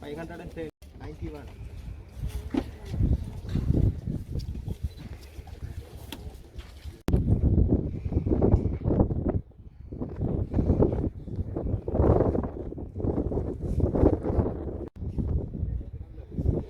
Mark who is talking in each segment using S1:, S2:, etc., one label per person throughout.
S1: Five hundred and ninety one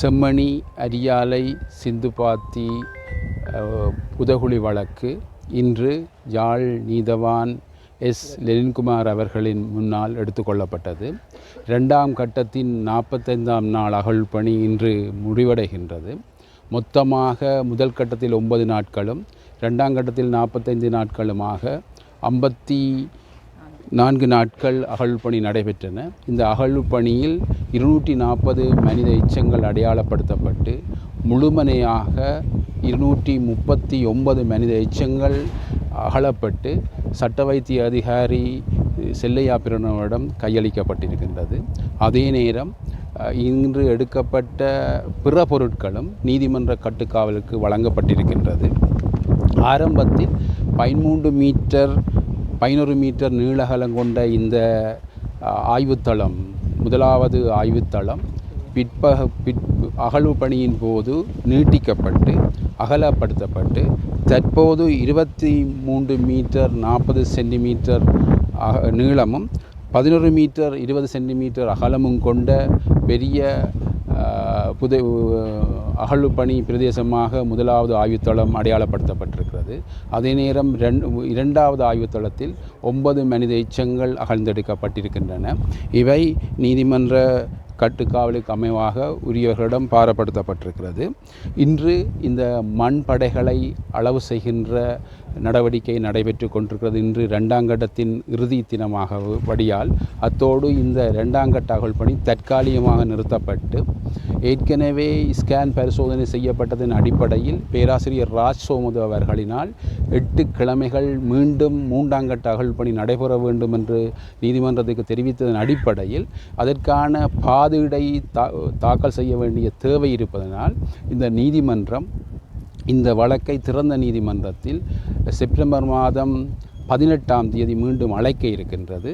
S2: Chemmani Ariyalai Sindhupathi உதகுழி புதகுழி வழக்கு. இன்று யாழ் நீதவான் எஸ். லெலின்குமார் அவர்களின் முன்னால் எடுத்துக்கொள்ளப்பட்டது இரண்டாம் கட்டத்தின் நாற்பத்தைந்தாம் நாள் அகழ் பணி இன்று முடிவடைகின்றது. மொத்தமாக முதல் கட்டத்தில் ஒன்பது நாட்களும் இரண்டாம் கட்டத்தில் நாற்பத்தைந்து நாட்களுமாக ஐம்பத்தி நான்கு நாட்கள் அகழ்பணி நடைபெற்றன. இந்த அகழ்பணியில் இருநூற்றி நாற்பது மனித எச்சங்கள் அடையாளப்படுத்தப்பட்டு முழுமனையாக இருநூற்றி முப்பத்தி ஒன்பது மனித எச்சங்கள் அகலப்பட்டு சட்ட வைத்திய அதிகாரி செல்லையா பிரணவரிடம் கையளிக்கப்பட்டிருக்கின்றது. அதே நேரம் இன்று எடுக்கப்பட்ட பிற பொருட்களும் நீதிமன்ற கட்டுக்காவலுக்கு வழங்கப்பட்டிருக்கின்றது. ஆரம்பத்தில் பதிமூன்று மீட்டர் பதினொரு மீட்டர் நீளகலம் கொண்ட இந்த ஆய்வுத்தளம் முதலாவது ஆய்வுத்தளம் பிற்பக பிற் அகழ்வு பணியின் போது நீட்டிக்கப்பட்டு அகலப்படுத்தப்பட்டு தற்போது இருபத்தி மூன்று மீட்டர் நாற்பது சென்டிமீட்டர் அக நீளமும் பதினொரு மீட்டர் இருபது சென்டிமீட்டர் அகலமும் கொண்ட பெரிய புதை அகழ்வு பணி பிரதேசமாக முதலாவது ஆய்வுத்தளம் அடையாளப்படுத்தப்பட்டிருக்கு. அடையாளப்படுத்தப்பட்டிருக்கிறது அதே நேரம் ரெண்டு இரண்டாவது ஆய்வுத்தளத்தில் ஒன்பது மனித எச்சங்கள் அகழ்ந்தெடுக்கப்பட்டிருக்கின்றன. இவை நீதிமன்ற கட்டுக்காவலுக்கு அமைவாக உரியவர்களிடம் பாரப்படுத்தப்பட்டிருக்கிறது. இன்று இந்த மண் படைகளை அளவு செய்கின்ற நடவடிக்கை நடைபெற்று கொண்டிருக்கிறது. இன்று இரண்டாம் கட்டத்தின் இறுதி தினமாக வடியால் அத்தோடு இந்த இரண்டாம் கட்ட பணி தற்காலிகமாக நிறுத்தப்பட்டு ஏற்கனவே ஸ்கேன் பரிசோதனை செய்யப்பட்டதன் அடிப்படையில் பேராசிரியர் ராஜ் சோமது அவர்களினால் எட்டு கிழமைகள் மீண்டும் மூன்றாம் கட்ட பணி நடைபெற வேண்டும் என்று நீதிமன்றத்துக்கு தெரிவித்ததன் அடிப்படையில் அதற்கான பாதிடை தா தாக்கல் செய்ய வேண்டிய தேவை இருப்பதனால் இந்த நீதிமன்றம் இந்த வழக்கை திறந்த நீதிமன்றத்தில் செப்டம்பர் மாதம் பதினெட்டாம் தேதி மீண்டும் அழைக்க இருக்கின்றது.